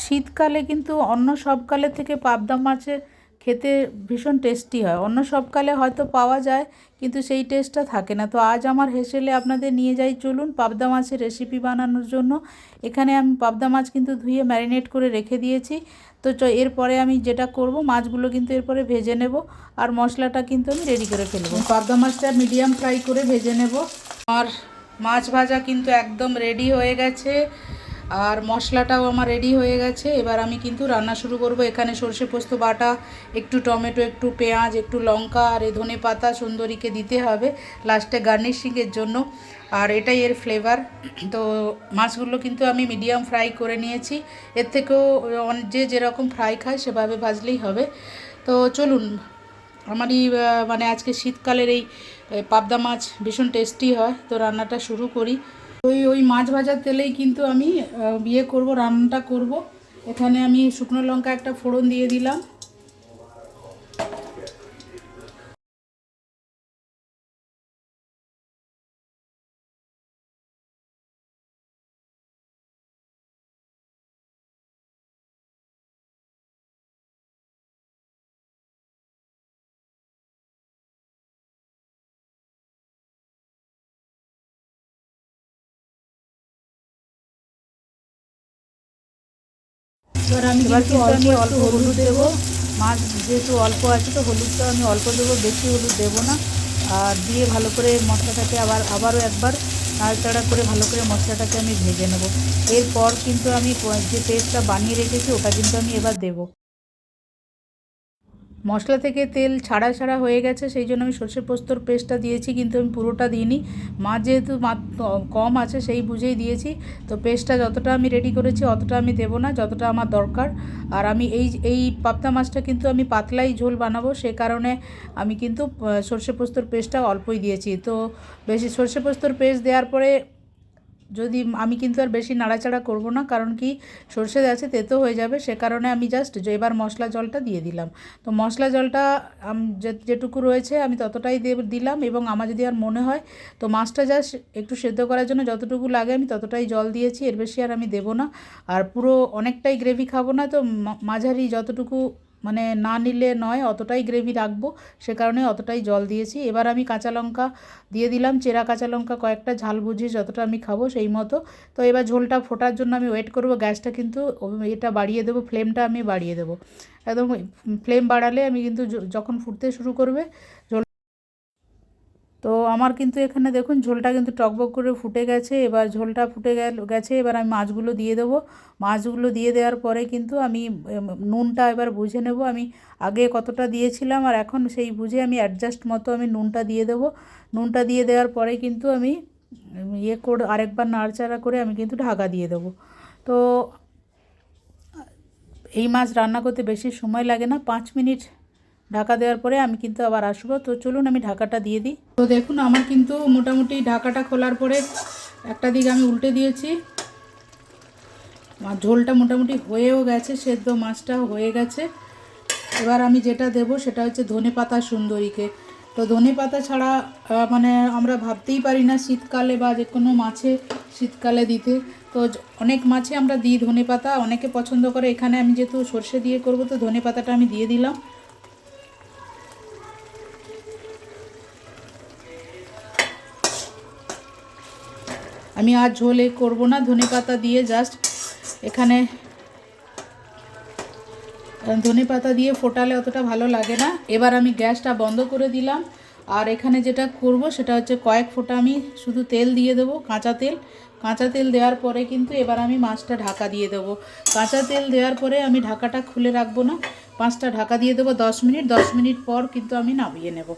শীতকালে কিন্তু অন্য সব কালের থেকে পাবদা মাছের খেতে ভীষণ টেস্টি হয়। অন্য সবকালে হয়তো পাওয়া যায়, কিন্তু সেই টেস্টটা থাকে না। তো আজ আমার হেসেলে আপনাদের নিয়ে যাই চলুন পাবদা মাছের রেসিপি বানানোর জন্য। এখানে আমি পাবদা মাছ কিন্তু ধুয়ে ম্যারিনেট করে রেখে দিয়েছি। তো চ, এরপরে আমি যেটা করব, মাছগুলো কিন্তু এরপরে ভেজে নেব আর মশলাটা কিন্তু আমি রেডি করে ফেলব। পাবদা মাছটা মিডিয়াম ফ্রাই করে ভেজে নেব। আর মাছ ভাজা কিন্তু একদম রেডি হয়ে গেছে। আর মশলাটাও আমার রেডি হয়ে গেছে। এবার আমি কিন্তু রান্না শুরু করব। এখানে সর্ষে পোস্ত বাটা, একটু টমেটো, একটু পেঁয়াজ, একটু লঙ্কা আর এ ধনে পাতা সুন্দরীকে দিতে হবে লাস্টে গার্নিশিংয়ের জন্য। আর এটাই এর ফ্লেভার তো মাছগুলো কিন্তু আমি মিডিয়াম ফ্রাই করে নিয়েছি। এর থেকেও যে যেরকম ফ্রাই খায় সেভাবে ভাজলেই হবে। তো চলুন, আমারই মানে আজকে শীতকালের এই পাবদা মাছ ভীষণ টেস্টি হয়। তো রান্নাটা শুরু করি। ওই ওই মাছ ভাজার তেলেই কিন্তু আমি বিয়ে করব, রান্নাটা করব। এখানে আমি শুকনো লঙ্কা একটা ফোড়ন দিয়ে দিলাম। এবার আমি আমি অল্প হলুদ দেবো? মাছ যেহেতু অল্প আছে তো হলুদটা আমি অল্প দেবো বেশি হলুদ দেবো না। আর দিয়ে ভালো করে মশলাটাকে আবার আবারও একবার নাড়াচাড়া করে ভালো করে মশলাটাকে আমি ভেজে নেব। এরপর কিন্তু আমি যে পেস্টটা বানিয়ে রেখেছি ওটা কিন্তু আমি এবার দেবো। মশলা থেকে তেল ছাড়া ছাড়া হয়ে গেছে, সেই জন্য আমি সর্ষে পোস্তর পেস্টটা দিয়েছি, কিন্তু আমি পুরোটা দিইনি। মাছ যেহেতু কম আছে, সেই বুঝেই দিয়েছি। তো পেস্টটা যতটা আমি রেডি করেছি, অতটা আমি দেবো না, যতটা আমার দরকার। আর আমি এই এই পাবদা মাছটা কিন্তু আমি পাতলাই ঝোল বানাবো, সে কারণে আমি কিন্তু সর্ষে পোস্তর পেস্টটা অল্পই দিয়েছি। তো বেশি সর্ষে পোস্তর পেস্ট দেওয়ার পরে যদি আমি কিন্তু আর বেশি নাড়াচাড়া করব না, কারণ কি সর্ষে আছে তেতো হয়ে যাবে, সে কারণে আমি জাস্ট যে এবার মশলা জলটা দিয়ে দিলাম। তো মশলা জলটা যেটুকু রয়েছে আমি ততটাই দিলাম এবং আমার যদি আর মনে হয়, তো মাছটা জাস্ট একটু সেদ্ধ করার জন্য যতটুকু লাগে আমি ততটাই জল দিয়েছি, এর বেশি আর আমি দেবো না। আর পুরো অনেকটাই গ্রেভি খাব না, তো মাঝারি যতটুকু মানে না নিলে নয়, অতটাই গ্রেভি রাখব। সে কারণে অতটাই জল দিয়েছি। এবার আমি কাঁচা লঙ্কা দিয়ে দিলাম। চেরা কাঁচা লঙ্কা কয়েকটা ঝাল বুঝিয়ে যতটা আমি খাব সেই মতো। তো এবার ঝোলটা ফোটার জন্য আমি ওয়েট করব। গ্যাসটা কিন্তু এটা বাড়িয়ে দেবো ফ্লেমটা আমি বাড়িয়ে দেবো। একদম ফ্লেম বাড়ালে আমি কিন্তু যখন ফুটতে শুরু করবে, ঝোল তো আমার কিন্তু এখানে দেখুন ঝোলটা কিন্তু টকবক করে ফুটে গেছে, এবার ঝোলটা ফুটে গেল, গেছে, এবার আমি মাছগুলো দিয়ে দেবো। মাছগুলো দিয়ে দেওয়ার পরে কিন্তু আমি নুনটা এবার বুঝে নেব। আমি আগে কতটা দিয়েছিলাম আর এখন সেই বুঝে আমি অ্যাডজাস্ট মতো আমি নুনটা দিয়ে দেবো। নুনটা দিয়ে দেওয়ার পরে কিন্তু আমি ইয়ে করে আরেকবার নাড়চাড়া করে আমি কিন্তু ঢাকা দিয়ে দেবো। তো এই মাছ রান্না করতে বেশি সময় লাগে না, পাঁচ মিনিট ঢাকা দেওয়ার পরে আমি কিন্তু আবার আসব। তো চলুন আমি ঢাকাটা দিয়ে দিই। তো দেখুন, আমার কিন্তু মোটামুটি ঢাকাটা খোলার পরে একটা দিক আমি উল্টে দিয়েছি। আর ঝোলটা মোটামুটি হয়েও গেছে, সেদ্ধ মাছটা হয়ে গেছে। এবার আমি যেটা দেব সেটা হচ্ছে ধনে পাতা সুন্দরীকে। তো ধনে পাতা ছাড়া মানে আমরা ভাবতেই পারি না শীতকালে বা যে কোনো মাছে শীতকালে দিতে। তো অনেক মাছে আমরা দিই ধনে পাতা, অনেকে পছন্দ করে। এখানে আমি যেহেতু সর্ষে দিয়ে করব, তো ধনে পাতাটা আমি দিয়ে দিলাম। আমি আর ঝোলে করব না, ধনে পাতা দিয়ে জাস্ট এখানে ধনে পাতা দিয়ে ফোটালে অতটা ভালো লাগে না। এবার আমি গ্যাসটা বন্ধ করে দিলাম। আর এখানে যেটা করব সেটা হচ্ছে কয়েক ফোঁটা আমি শুধু তেল দিয়ে দেবো, কাঁচা তেল। কাঁচা তেল দেওয়ার পরে কিন্তু এবার আমি মাছটা ঢাকা দিয়ে দেবো। কাঁচা তেল দেওয়ার পরে আমি ঢাকাটা খুলে রাখব না। পাঁচটা ঢাকা দিয়ে দেবো দশ মিনিট দশ মিনিট পর কিন্তু আমি নামিয়ে নেব।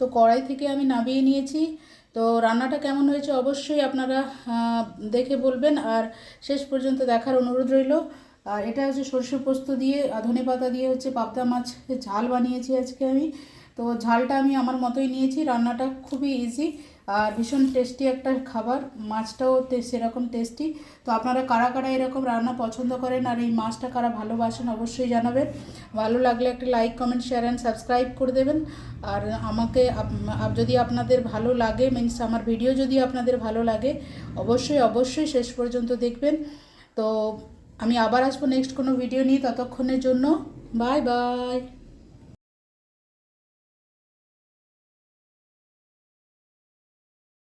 তো কড়াই থেকে আমি নামিয়ে নিয়েছি। তো রান্নাটা কেমন হয়েছে অবশ্যই আপনারা দেখে বলবেন। আর শেষ পর্যন্ত দেখার অনুরোধ রইল। আর এটা হচ্ছে সর্ষে পোস্ত দিয়ে ধনে পাতা দিয়ে হচ্ছে পাবদা মাছ ঝাল বানিয়েছি আজকে আমি। তো ঝালটা আমি আমার মতোই নিয়েছি। রান্নাটা খুবই ইজি আর ভীষণ টেস্টি একটা খাবার। মাছটাও সেরকম টেস্টি তো আপনারা কারা কারা এরকম রান্না পছন্দ করেন আর এই মাছটা কারা ভালোবাসেন অবশ্যই জানাবেন। ভালো লাগলে একটা like comment share and subscribe করে দেবেন। আর আমাকে যদি আপনাদের ভালো লাগে মিনস আমার ভিডিও যদি আপনাদের ভালো লাগে, অবশ্যই অবশ্যই শেষ পর্যন্ত দেখবেন। তো আমি আবার আসব নেক্সট কোনো ভিডিও নিয়ে ততক্ষণের জন্য। Bye bye